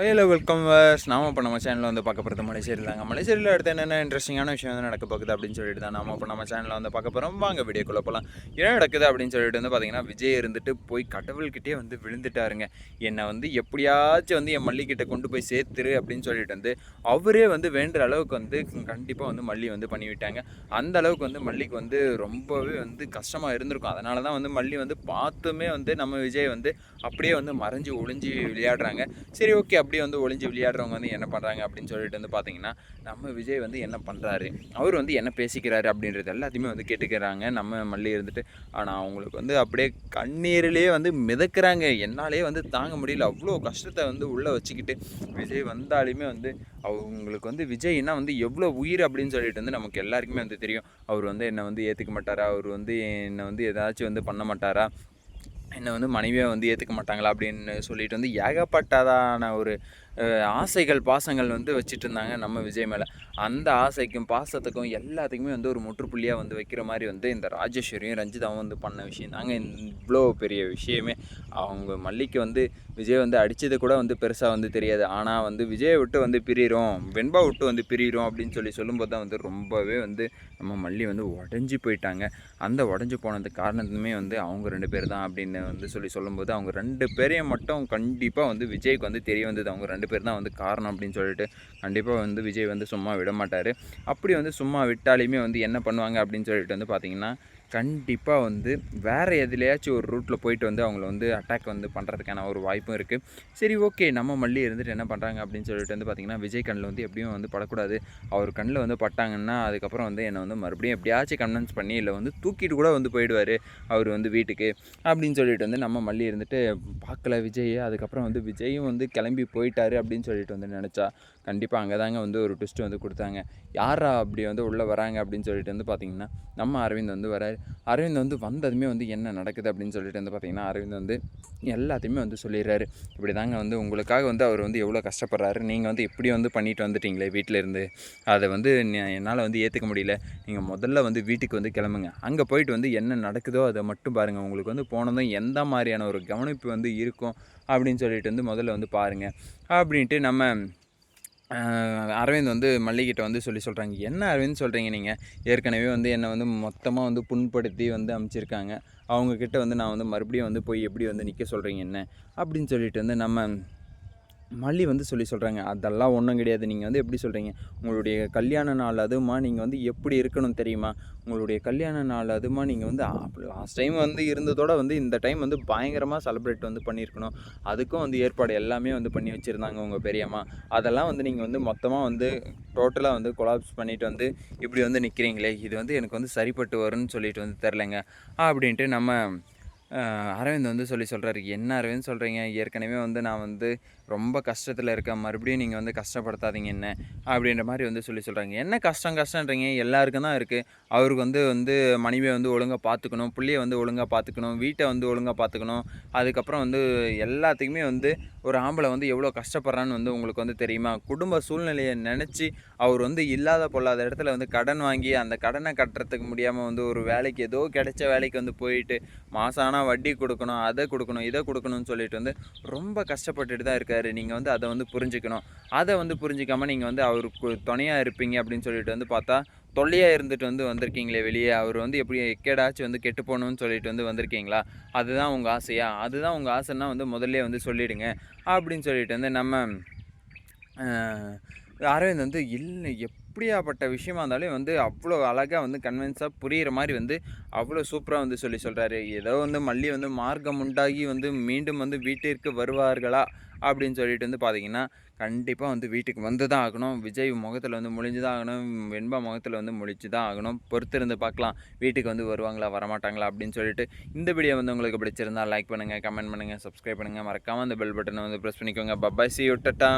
Hello welcome verse நாம இப்போ நம்ம சேனலில் வந்து பார்க்க போகிறது மலைசேரியில் தாங்க. மலைசேரியில் அடுத்து என்னென்ன இன்ட்ரெஸ்டிங்கான விஷயம் வந்து நடக்க போகுது அப்படின்னு சொல்லிட்டு தான் நாம இப்போ நம்ம சேனலில் வந்து பார்க்க போகிறோம் வாங்க வீடியோக்குள்ளே போகலாம் என்ன நடக்குது அப்படின்னு சொல்லிட்டு வந்து பார்த்தீங்கன்னா விஜய் இருந்துட்டு போய் கடவுள்கிட்டே வந்து விழுந்துட்டாருங்க. என்னை வந்து எப்படியாச்சும் வந்து என் மல்லிக்கிட்ட கொண்டு போய் சேர்த்துரு அப்படின்னு சொல்லிட்டு வந்து அவரே வந்து வேண்டுற அளவுக்கு வந்து கண்டிப்பாக வந்து மல்லி வந்து பண்ணிவிட்டாங்க. அந்த அளவுக்கு வந்து மல்லிக்கு வந்து ரொம்பவே வந்து கஷ்டமாக இருந்திருக்கும். அதனால தான் வந்து மல்லி வந்து பார்த்துமே வந்து நம்ம விஜய் வந்து அப்படியே வந்து மறைஞ்சு ஒளிஞ்சு விளையாடுறாங்க. சரி ஓகே அப்படியே வந்து ஒளிஞ்சு விளையாடுறவங்க வந்து என்ன பண்ணுறாங்க அப்படின்னு சொல்லிட்டு வந்து பார்த்தீங்கன்னா நம்ம விஜய் வந்து என்ன பண்ணுறாரு அவர் வந்து என்ன பேசிக்கிறாரு அப்படின்றது எல்லாத்தையுமே வந்து கேட்டுக்கிறாங்க. நம்ம மல்லி இருந்துட்டு ஆனால் அவங்களுக்கு வந்து அப்படியே கண்ணீரிலேயே வந்து மிதக்கிறாங்க. என்னாலே வந்து தாங்க முடியல. அவ்வளோ கஷ்டத்தை வந்து உள்ளே வச்சுக்கிட்டு விஜய் வந்தாலுமே வந்து அவங்களுக்கு வந்து விஜய்னா வந்து எவ்வளோ உயிர் அப்படின்னு சொல்லிட்டு வந்து நமக்கு எல்லாருக்குமே வந்து தெரியும். அவர் வந்து என்னை வந்து ஏற்றுக்க மாட்டாரா? அவர் வந்து என்னை வந்து ஏதாச்சும் வந்து பண்ண மாட்டாரா? என்னை வந்து மனைவியாக வந்து ஏற்றுக்க மாட்டாங்களா அப்படின்னு சொல்லிட்டு வந்து ஏகப்பட்டதான ஒரு ஆசைகள் பாசங்கள் வந்து வச்சுட்டு இருந்தாங்க நம்ம விஜய் மேலே. அந்த ஆசைக்கும் பாசத்துக்கும் எல்லாத்துக்குமே வந்து ஒரு முற்றுப்புள்ளியாக வந்து வைக்கிற மாதிரி வந்து இந்த ராஜேஸ்வரியும் ரஞ்சிதாவும் வந்து பண்ண விஷயம் தாங்க. இவ்வளோ பெரிய விஷயமே. அவங்க மல்லிக்கு வந்து விஜய் வந்து அடித்தது கூட வந்து பெருசாக வந்து தெரியாது. ஆனால் வந்து விஜயை விட்டு வந்து பிரிகிறோம் வெண்பா விட்டு வந்து பிரிகிறோம் அப்படின்னு சொல்லி சொல்லும்போது தான் வந்து ரொம்பவே வந்து நம்ம மல்லி வந்து உடஞ்சி போயிட்டாங்க. அந்த உடஞ்சி போனது காரணத்துமே வந்து அவங்க ரெண்டு பேர் தான் அப்படின்னு வந்து சொல்லி சொல்லும்போது அவங்க ரெண்டு பேரையும் மட்டும் கண்டிப்பாக வந்து விஜய்க்கு வந்து தெரிய வந்தது அவங்க ரெண்டு பேர் தான் வந்து காரணம் அப்படின்னு சொல்லிட்டு கண்டிப்பாக வந்து விஜய் வந்து சும்மா விட மாட்டார் அப்படி வந்து சும்மா விட்டாலுமே வந்து என்ன பண்ணுவாங்க அப்படின்னு சொல்லிட்டு வந்து பார்த்திங்கன்னா கண்டிப்பாக வந்து வேறு எதுலையாச்சும் ஒரு ரூட்டில் போயிட்டு வந்து அவங்கள வந்து அட்டாக் வந்து பண்ணுறதுக்கான ஒரு வாய்ப்பும் இருக்குது சரி ஓகே நம்ம மல்லி இருந்துட்டு என்ன பண்ணுறாங்க அப்படின்னு சொல்லிட்டு வந்து பார்த்திங்கன்னா விஜய் கண்ணில் வந்து எப்படியும் வந்து படக்கூடாது. அவர் கண்ணில் வந்து பட்டாங்கன்னா அதுக்கப்புறம் வந்து என்னை வந்து மறுபடியும் எப்படியாச்சும் கன்வின்ஸ் பண்ணி இல்லை வந்து தூக்கிட்டு கூட வந்து போயிடுவார் அவர் வந்து வீட்டுக்கு அப்படின்னு சொல்லிட்டு வந்து நம்ம மல்லி இருந்துட்டு பார்க்கல விஜய் அதுக்கப்புறம் வந்து விஜயும் வந்து கிளம்பி போயிட்டாரு அப்படின்னு சொல்லிட்டு வந்து நினச்சா கண்டிப்பாக அங்கே தாங்க வந்து ஒரு ட்விஸ்ட்டு வந்து கொடுத்தாங்க. யாரா அப்படி வந்து உள்ளே வராங்க அப்படின்னு சொல்லிட்டு வந்து பார்த்திங்கன்னா நம்ம அரவிந்த் வந்து வராரு. அரவிந்த் வந்து வந்ததுமே வந்து என்ன நடக்குது அப்படின்னு சொல்லிட்டு வந்து பார்த்திங்கன்னா அரவிந்த் வந்து எல்லாத்தையுமே வந்து சொல்லிடுறாரு. இப்படி தாங்க வந்து உங்களுக்காக வந்து அவர் வந்து எவ்வளோ கஷ்டப்படுறாரு? நீங்கள் வந்து எப்படி வந்து பண்ணிட்டு வந்துட்டீங்களே வீட்டில் இருந்து அதை வந்து என்னால் வந்து ஏற்றுக்க முடியல. நீங்கள் முதல்ல வந்து வீட்டுக்கு வந்து கிளம்புங்க. அங்கே போயிட்டு வந்து என்ன நடக்குதோ அதை மட்டும் பாருங்கள் உங்களுக்கு வந்து போனதும் எந்த மாதிரியான ஒரு கவனிப்பு வந்து இருக்கும் அப்படின்னு சொல்லிட்டு வந்து முதல்ல வந்து பாருங்கள் அப்படின்ட்டு நம்ம அரவிந்த் வந்து மல்லிகிட்ட வந்து சொல்லி சொல்கிறாங்க என்ன அரவிந்த் சொல்கிறீங்க நீங்கள் ஏற்கனவே வந்து என்னை வந்து மொத்தமாக வந்து புண்படுத்தி வந்து அமைச்சிருக்காங்க. அவங்கக்கிட்ட வந்து நான் வந்து மறுபடியும் வந்து போய் எப்படி வந்து நிற்க சொல்கிறீங்க என்ன? அப்படின்னு சொல்லிட்டு வந்து நம்ம மல்லி வந்து சொல்லி சொல்கிறாங்க அதெல்லாம் ஒன்றும் கிடையாது. நீங்கள் வந்து எப்படி சொல்கிறீங்க உங்களுடைய கல்யாண நாள் அதுமா நீங்கள் வந்து எப்படி இருக்கணும் தெரியுமா? உங்களுடைய கல்யாண நாள் அதுமா நீங்கள் வந்து லாஸ்ட் டைம் வந்து இருந்ததோட வந்து இந்த டைம் வந்து பயங்கரமாக செலிப்ரேட் வந்து பண்ணியிருக்கணும். அதுக்கும் வந்து ஏற்பாடு எல்லாமே வந்து பண்ணி வச்சுருந்தாங்க உங்கள் பெரியம்மா. அதெல்லாம் வந்து நீங்கள் வந்து மொத்தமாக வந்து டோட்டலாக வந்து கொலாப்ஸ் பண்ணிட்டு வந்து இப்படி வந்து நிற்கிறீங்களே இது வந்து எனக்கு வந்து சரிப்பட்டு வரும்னு சொல்லிட்டு வந்து தெரிலங்க அப்படின்ட்டு நம்ம அரவிந்த் வந்து சொல்லி சொல்கிறாரு என்ன அரவிந்த் சொல்கிறீங்க ஏற்கனவே வந்து நான் வந்து ரொம்ப கஷ்டத்தில் இருக்க மறுபடியும் நீங்கள் வந்து கஷ்டப்படுத்தாதீங்க என்ன? அப்படின்ற மாதிரி வந்து சொல்லி சொல்கிறாங்க என்ன கஷ்டம் கஷ்டன்றீங்க எல்லாருக்கும் தான் இருக்குது அவருக்கு வந்து வந்து மனைவியை வந்து ஒழுங்காக பார்த்துக்கணும் பிள்ளையை வந்து ஒழுங்காக பார்த்துக்கணும் வீட்டை வந்து ஒழுங்காக பார்த்துக்கணும் அதுக்கப்புறம் வந்து எல்லாத்துக்குமே வந்து ஒரு ஆம்பளை வந்து எவ்வளோ கஷ்டப்படுறான்னு வந்து உங்களுக்கு வந்து தெரியுமா? குடும்ப சூழ்நிலையை நினச்சி அவர் வந்து இல்லாத பொல்லாத இடத்துல வந்து கடன் வாங்கி அந்த கடனை கட்டுறதுக்கு முடியாமல் வந்து ஒரு வேலைக்கு ஏதோ கிடைச்ச வேலைக்கு வந்து போயிட்டு மாதம் ஆனால் வட்டி கொடுக்கணும் அதை கொடுக்கணும் இதை கொடுக்கணும்னு சொல்லிட்டு வந்து ரொம்ப கஷ்டப்பட்டுட்டு தான் இருக்கார். நீங்கள் வந்து அதை வந்து புரிஞ்சுக்கணும். அதை வந்து புரிஞ்சிக்காமல் நீங்கள் வந்து அவருக்கு துணையாக இருப்பீங்க அப்படின்னு சொல்லிட்டு வந்து பார்த்தா தொல்லையாக இருந்துட்டு வந்து வந்திருக்கீங்களே வெளியே. அவர் வந்து எப்படி எக்கேடாச்சும் வந்து கெட்டு போகணும்னு சொல்லிட்டு வந்து வந்திருக்கீங்களா? அதுதான் உங்கள் ஆசையா? அதுதான் உங்கள் ஆசைன்னா வந்து முதல்ல வந்து சொல்லிவிடுங்க அப்படின்னு சொல்லிட்டு வந்து நம்ம அரவிந்த் வந்து இல்லை எப்படியாப்பட்ட விஷயமா இருந்தாலும் வந்து அவ்வளோ அழகாக வந்து கன்வின்ஸாக புரிகிற மாதிரி வந்து அவ்வளோ சூப்பராக வந்து சொல்லி சொல்கிறாரு ஏதோ வந்து மல்லி வந்து மார்க்கம் உண்டாகி வந்து மீண்டும் வந்து வீட்டிற்கு வருவார்களா? அப்படின்னு சொல்லிட்டு வந்து பார்த்தீங்கன்னா கண்டிப்பாக வந்து வீட்டுக்கு வந்து தான் ஆகணும். விஜய் முகத்தில் வந்து முழிஞ்சு தான் ஆகணும். வெண்பா முகத்தில் வந்து முழிச்சு தான் ஆகணும். பொறுத்திருந்து பார்க்கலாம் வீட்டுக்கு வந்து வருவாங்களா வரமாட்டாங்களா அப்படின்னு சொல்லிட்டு இந்த வீடியோ வந்து உங்களுக்கு பிடிச்சிருந்தா லைக் பண்ணுங்கள் கமெண்ட் பண்ணுங்கள் சப்ஸ்கிரைப் பண்ணுங்கள் மறக்காமல் அந்த பெல் பட்டனை வந்து ப்ரெஸ் பண்ணிக்கோங்க. பப்பாய் சி விட்டட்டா